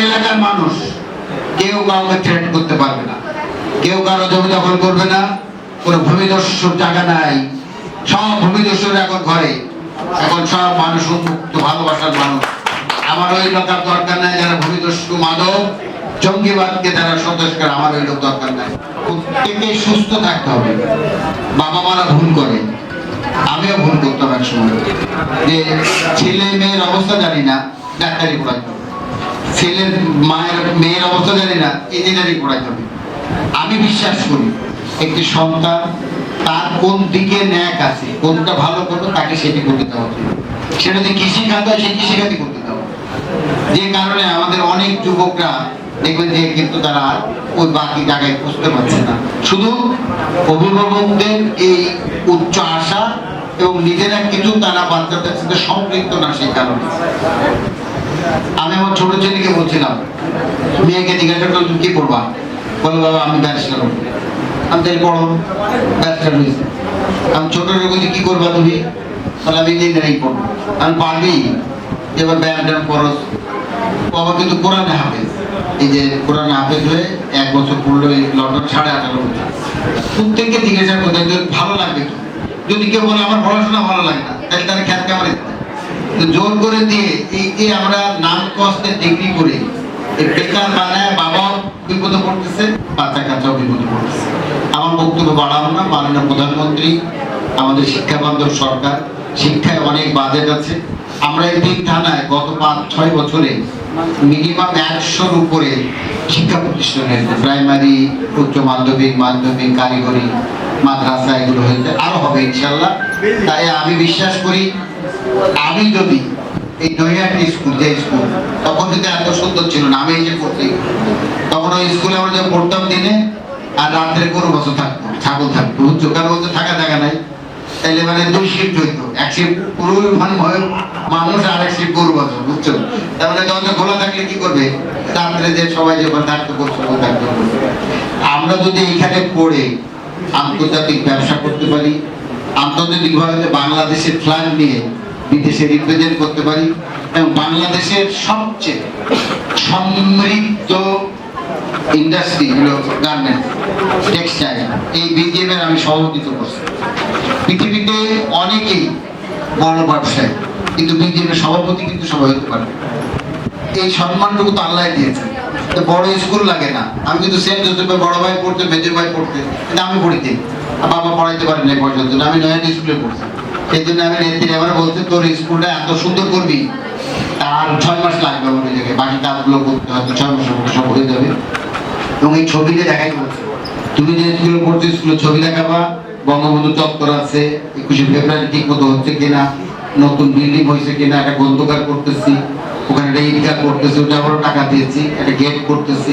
এলাকার মানুষ, কেউ কাউকে থ্রেট করতে পারবে না। কেউ কারও জমি দখল করবে না, কোনো ভূমিদস্যুর জায়গা নাই। সব ভূমিদস্যুর এখন ঘরে। এখন সব মানুষ উন্মুক্ত, ভালোবাসার মানুষ। আমার ওই লোকের দরকার নাই যারা ভূমিদস্যু মাদক, জঙ্গিবাদকে তারা সন্ত্রাস করে, আমার ওই লোক দরকার নাই। প্রত্যেকে সুস্থ থাকতে হবে। বাবা মারা ভুল করে। আমিও ভুল করতাম এক সময়। যে ছেলে মেয়ের অবস্থা জানি না, ডাক্তারি পড়াইতে হবে ছেলের মায়ের মেয়ের অবস্থা জানি না ইঞ্জিনিয়ারিং পড়াইতে হবে। আমি বিশ্বাস করি, একটি সন্তান তার কোন দিকে ন্যাক আছে, কোনটা ভালো করবে তাকে সেটি করতে দেওয়া উচিত। সেটা যদি কৃষি খাত হয় সেই কৃষি খাতই করতে দেওয়া যে কারণে আমাদের অনেক যুবকরা দেখবেন যে কিন্তু তারা ওই বাকি জায়গায় বুঝতে পারছে না। শুধু অভিভাবকদের এই উচ্চ আশা এবং নিজেরা কিছু তারা বাচ্চাদের সাথে সম্পৃক্ত না সেই কারণে। আমি আমার ছোট ছেলেকে বলছিলাম, মেয়েকে জিজ্ঞাসা করলাম কি পড়বা? বলো, বাবা, আমি ব্যারিস্টার হব আমি তাই পড়ো ব্যারিস্টার হয়েছে। আমি ছোট বলছি, কি করবা তুমি? তাহলে আমি ইঞ্জিনিয়ারিং পড়ব। আমি, পারবি? এবার ব্যায়াম ট্যায়াম করস। বাবা কিন্তু কোরআনে হাফেজ। এই যে কোরআনে হাফেজ হয়ে এক বছর পড়ল এই লন্ডন সাড়ে আঠারো বছর। প্রত্যেককে জিজ্ঞাসা করতে ভালো লাগবে যদি কেউ বলে, আমার পড়াশোনা ভালো লাগে না, তাহলে তারা খ্যাত কেমন জোর করে দিয়ে আমরা নাম কষ্টে ডিগ্রি করে বেকার বানায় বিপদে পড়তেছে, বাচ্চা কাচ্চাও বিপদে পড়তেছে। আমার বক্তব্য না, মাননীয় প্রধানমন্ত্রী, আমাদের সরকার, শিক্ষায় অনেক বাজেট আছে। আমরা এই থানায় গত পাঁচ, ছয় বছরে মিনিমাম একশোর উপরে শিক্ষা প্রতিষ্ঠান হয়েছে। প্রাইমারি, উচ্চ মাধ্যমিক মাধ্যমিক, কারিগরি, মাদ্রাসা, এগুলো হয়েছে। আরও হবে ইনশাল্লাহ। তাই আমি বিশ্বাস করি আমি যদি এই নৈহাটি স্কুল, যে স্কুল, তখন কিন্তু এত সুন্দর ছিল না, আমি এই যে পড়তে, তখন ওই স্কুলে আমরা যখন পড়তাম দিনে, আর রাত্রে গরু বছর থাকতো, ছাগল থাকতো, বুঝছ? কারণ বলতে থাকা জায়গা নাই, তাইলে মানে দুই শিফট এক শিফট মানে মানুষ আর এক শিফট গরু বছর, বুঝছ? তার মানে দরজা খোলা থাকলে কি করবে? রাত্রে যে সবাই যে থাকতো করছ থাকতো। আমরা যদি এখানে পড়ে আন্তর্জাতিক ব্যবসা করতে পারি, আন্তর্জাতিকভাবে বাংলাদেশের ফ্ল্যাগ নিয়ে বিদেশে রিপ্রেজেন্ট করতে পারি এবং বাংলাদেশের সবচেয়ে সমৃদ্ধ ইন্ডাস্ট্রি হলো গার্মেন্টস টেক্সটাইল এই বিজিএম আমি সভাপতিত্ব করছি। পৃথিবীতে অনেকেই বড় ব্যবসায়ী, কিন্তু বিজিএম সভাপতি কিন্তু সবাই হতে পারে। এই সম্মানটুকু তো আল্লাহ দিয়েছে তো বড় স্কুল লাগে না। আমি কিন্তু সেন্ট জোসেফের বড় ভাই পড়তে মেজর ভাই পড়তে, কিন্তু আমি পড়িতে। বাবা পড়াইতে পারেন না পর্যন্ত। আমি নয়ন স্কুলে পড়ছি। সেই জন্য আমি নেত্রী এবার বলছে, তোর স্কুলটা এত সুন্দর করবি তার ছয় মাস লাগবে আমার বাকি কাজগুলো করতে হয়তো ছয় মাসের মধ্যে সব হয়ে যাবে। এবং এই ছবিতে দেখাই তুমি যে স্কুলে পড়ছো, স্কুলের ছবি দেখাবা, বঙ্গবন্ধু চত্বর আছে, একুশে ফেব্রুয়ারি ঠিক মতো হচ্ছে কিনা, নতুন বিল্ডিং হয়েছে কিনা, একটা গ্রন্থকার করতেছি, ওখানে একটা ঈদগাহ করতেছি, ওটা আবারও টাকা দিয়েছি, একটা গেট করতেছি।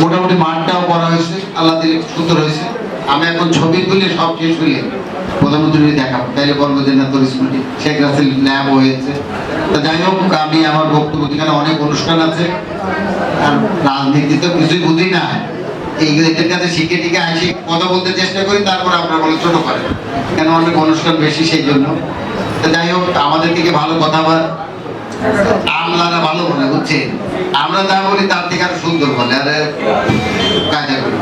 মোটামুটি মাঠটাও করা হয়েছে, আল্লাহ দিলে সুন্দর হয়েছে। আমি এখন ছবি তুলে সব শেষ হইলে প্রধানমন্ত্রী দেখাবো তাইলে বলব যে না, তোর স্কুলটি শেখ রাসেল ল্যাব হয়েছে। তা যাই হোক, আমি আমার বক্তব্য, এখানে অনেক অনুষ্ঠান আছে। আর রাজনীতি তো কিছুই বুঝি না। এই কাছে শিখে টিকে আসি কথা বলতে চেষ্টা করি, তারপর আপনারা বলে ছোট করে। কেন অনেক অনুষ্ঠান বেশি সেই জন্য। তা যাই হোক, আমাদের দিকে ভালো কথা বল আমলারা ভালো বলে বুঝছেন আমরা যা বলি তার থেকে আরও সুন্দর বলে, আরে কাজে করি।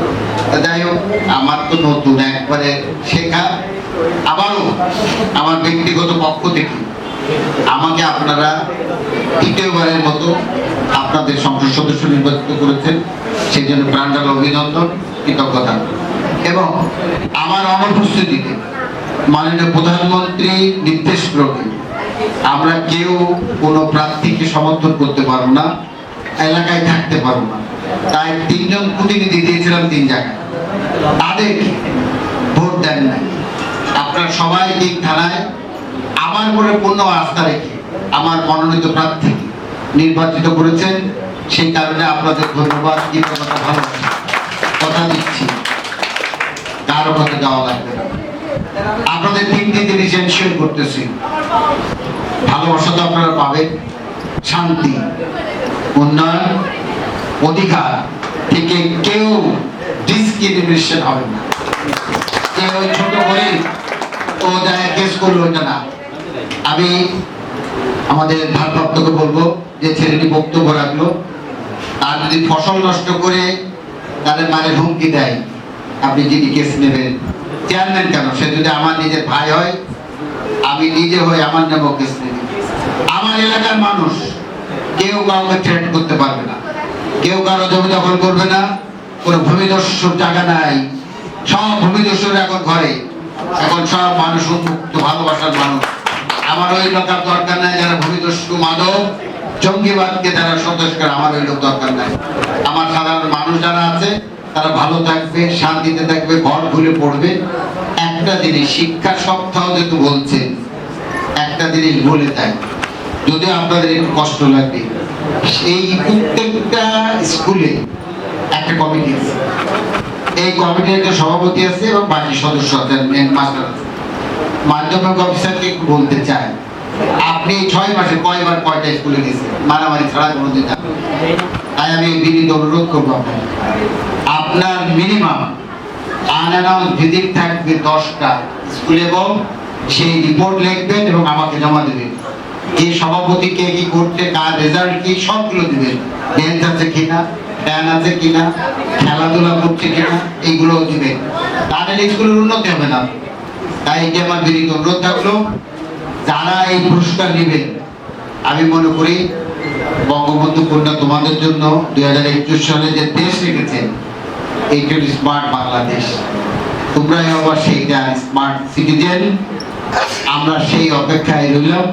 যাই হোক, আমার তো নতুন, একবারে শেখা। আবারও আমার ব্যক্তিগত পক্ষ থেকে আমাকে আপনারা তৃতীয়বারের মতো আপনাদের সংসদ সদস্য নির্বাচিত করেছেন। সেই জন্য প্রাণডাল অভিনন্দন, কৃতজ্ঞতা। এবং আমার অনুপস্থিতিতে মাননীয় প্রধানমন্ত্রী নির্দেশ ক্রমে আমরা কেউ কোনো প্রার্থীকে সমর্থন করতে পারব না, এলাকায় থাকতে পারব না। তাই তিনজন প্রতিনিধি দিয়েছিলাম তিন জায়গায়। তাদের ভোট দেন নাই। আপনারা সবাই এই ধারায় আমার উপরে পূর্ণ আস্থা রেখে আমার মনোনীত প্রার্থী নির্বাচিত করেছেন, সেই কারণে আপনাদের ধন্যবাদ কৃতজ্ঞতা ভালো কথা। দিচ্ছি। কারও কথা যাওয়া লাগবে আপনাদের তিনটি জিনিস এনশিওর করতেছি। ভালোবাসা তো আপনারা পাবেন। শান্তি, উন্নয়ন, অধিকার। থেকে কেউ ডিসক্রিমিনেশন হবে না। যে ওই ছোট করে ও কেস করল ওটা না। আমি আমাদের ভারপ্রাপ্তকে বলব যে ছেলেটি বক্তব্য রাখল। আর যদি ফসল নষ্ট করে তাদের মানে হুমকি দেয়, আপনি যিনি কেস নেবেন। চেয়ারম্যান কেন? সে যদি আমার নিজের ভাই হয়, আমি নিজে হয়ে আমার নামও কেস নেবে আমার এলাকার মানুষ কেউ কাউকে থ্রেট করতে পারবে না। কেউ কারও জমি দখল করবে না, কোনো ভূমিদস্যুর জায়গা নাই। সব ভূমিদস্যুর এখন ঘরে। এখন সব মানুষ উন্মুক্ত, ভালোবাসার মানুষ। আমার ওই লোকের দরকার নাই যারা ভূমিদস্যু মাদক, জঙ্গিবাদকে যারা সন্ত্রাস করে, আমার ওই লোক দরকার নাই। আমার সাধারণ মানুষ যারা আছে, তারা ভালো থাকবে, শান্তিতে থাকবে, ঘর ঘুরে পড়বে। একটা জিনিস, শিক্ষা সপ্তাহ যেহেতু বলছে, একটা জিনিস বলে দেয়, যদিও আপনাদের একটু কষ্ট লাগবে সেই প্রত্যেকটা স্কুলে একটা কমিটি এই কমিটির একটা সভাপতি আছে এবং বাকি সদস্য আছেন মাস্টার মাধ্যমিক অফিসারকে বলতে চাই, আপনি ছয় মাসে কয়বার কয়টা স্কুলে গেছেন? মারামারি ছাড়া কোনোদিন যান নাই। তাই আমি বিনীত অনুরোধ করব আপনাকে। আপনার মিনিমাম আনঅ্যানাউন্স ভিজিট থাকবে দশটা স্কুলে এবং সেই রিপোর্ট লিখবেন এবং আমাকে জমা দেবেন। এই সভাপতি কে কি করছে, কার রেজাল্ট কি, সবগুলো দিবেন। বেঞ্চ আছে কিনা? ফ্যান আছে কিনা, খেলাধুলা করছে কিনা এইগুলো দিবেন তাহলে স্কুলের উন্নতি হবে না। তাই এটি আমার বিনীত অনুরোধ থাকল, যারা এই পুরস্কার নেবেন, আমি মনে করি বঙ্গবন্ধু কন্যা তোমাদের জন্য দুই হাজার একুশ সালে যে দেশ রেখেছেন এইটা স্মার্ট বাংলাদেশ। তোমরাই আবার সেইটা স্মার্ট সিটিজেন। আমরা সেই অপেক্ষায় রইলাম।